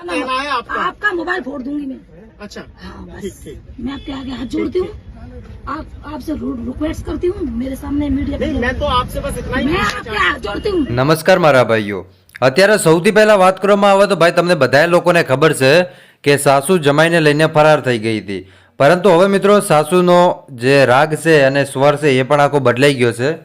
कहना है आपका आपका मोबाइल फोड़ दूंगी मैं अच्छा हाँ बस ठीक ठीक मैं आपके आगे हाथ जोड़ती हूँ आप आपसे रिक्वेस्ट करती हूँ मेरे सामने मीडिया नहीं मैं तो आपसे बस इतना ही मैं पूछना आपके चाहता हाथ जोड़ती हूँ નમસ્કાર મારા ભાઈઓ અત્યારે સૌથી પહેલા વાત કરવામાં આવે તો ભાઈ તમને બધા લોકોને ખબર છે કે સાસુ જમાઈને લઈને ફરાર થઈ ગઈ હતી પરંતુ હવે મિત્રો સાસુનો જે રાગ છે અને સ્વર છે એ પણ આખો બદલાઈ ગયો છે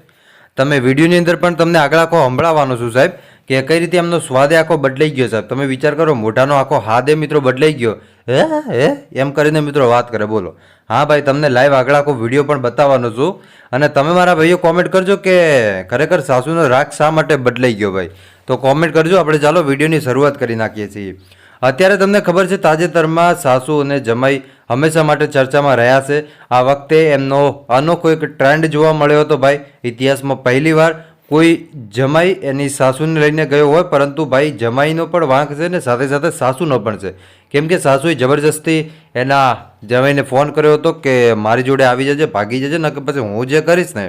તમે વિડીયોની અંદર પણ તમને આગળ આખો સંભળાવવાનો છું સાહેબ કે કઈ રીતે એમનો સ્વાદે આખો બદલાઈ ગયો, સાહેબ? તમે વિચાર કરો, મોઢાનો આખો હાદે મિત્રો બદલાઈ ગયો. હે હે? એમ કરીને મિત્રો વાત કરે, બોલો. હા, ભાઈ, તમને લાઈવ આગળ આખો વીડિયો પણ બતાવવાનો છું. અને તમે મારા ભાઈઓ કોમેન્ટ કરજો કે ખરેખર સાસુનો રાગ શા માટે બદલાઈ ગયો ભાઈ? તો કોમેન્ટ કરજો. આપણે ચાલો વિડીયોની શરૂઆત કરી નાખીએ છીએ. અત્યારે તમને ખબર છે, તાજેતરમાં સાસુ અને જમાઈ હંમેશા માટે ચર્ચામાં રહ્યા છે. આ વખતે એમનો અનોખો એક ટ્રેન્ડ જોવા મળ્યો હતો ભાઈ. ઇતિહાસમાં પહેલીવાર કોઈ જમાઈ એની સાસુને લઈને ગયો હોય, પરંતુ ભાઈ જમાઈનો પણ વાંક છે ને સાથે સાથે સાસુનો પણ છે. કેમ કે સાસુએ જબરજસ્તી એના જમાઈને ફોન કર્યો હતો કે મારી જોડે આવી જજે, ભાગી જજે ને કે પછી હું જે કરીશ ને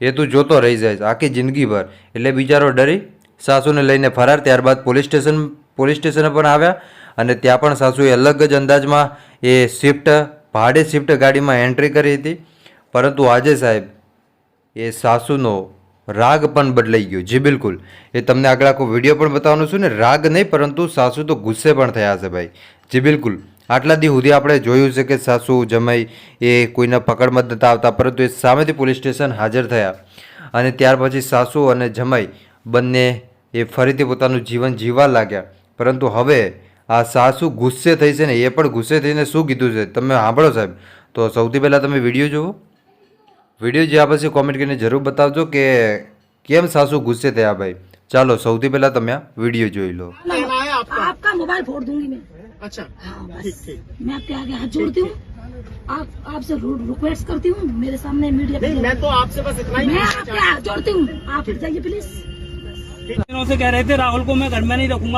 એ તું જોતો રહી જઈશ આખી જિંદગીભર. એટલે બિચારો ડરી, સાસુને લઈને ફરાર, ત્યારબાદ પોલીસ સ્ટેશન, પોલીસ સ્ટેશને પણ આવ્યા અને ત્યાં પણ સાસુએ અલગ જ અંદાજમાં એ શિફ્ટ, ભાડે શિફ્ટ ગાડીમાં એન્ટ્રી કરી હતી. પરંતુ આજે સાહેબ, એ સાસુનો રાગ પણ બદલાઈ ગયો. જી બિલકુલ. એ તમને આગળ આખો વીડિયો પણ બતાવવાનો છું ને, રાગ નહીં, પરંતુ સાસુ તો ગુસ્સે પણ થયા છે ભાઈ. જી બિલકુલ. આટલા દી સુધી આપણે જોયું છે કે સાસુ, જમાઈ એ કોઈના પકડમાં નતા આવતા, પરંતુ એ સામેથી પોલીસ સ્ટેશન હાજર થયા. અને ત્યાર પછી સાસુ અને જમાઈ બંને એ ફરીથી પોતાનું જીવન જીવવા લાગ્યા. પરંતુ હવે આ સાસુ ગુસ્સે થઈ છે ને, એ પણ ગુસ્સે થઈને શું કીધું છે? તમે સાંભળો સાહેબ. તો સૌથી પહેલાં તમે વીડિયો જુઓ. વિડીયો જ્યાં પછી કોમેન્ટ કરીને જરૂર બતાવજો કે કેમ સાસુ ગુસ્સે થયા ભાઈ ચાલો સૌથી પહેલાં તમે આ વિડીયો જોઈ લો कहना है आपका आपका मोबाइल फोड़ दूंगी मैं अच्छा हाँ ठीक बस ठीक मैं आपके आगे हाथ जोड़ती हूँ आप आपसे रिक्वेस्ट करती हूँ मेरे सामने मीडिया नहीं मैं तो आपसे बस इतना ही मैं पूछना आपके चाहता हाथ जोड़ती हूँ आप जाइए प्लीज दिनों से कह रहे थे राहुल को मैं घर में नहीं रखूंगा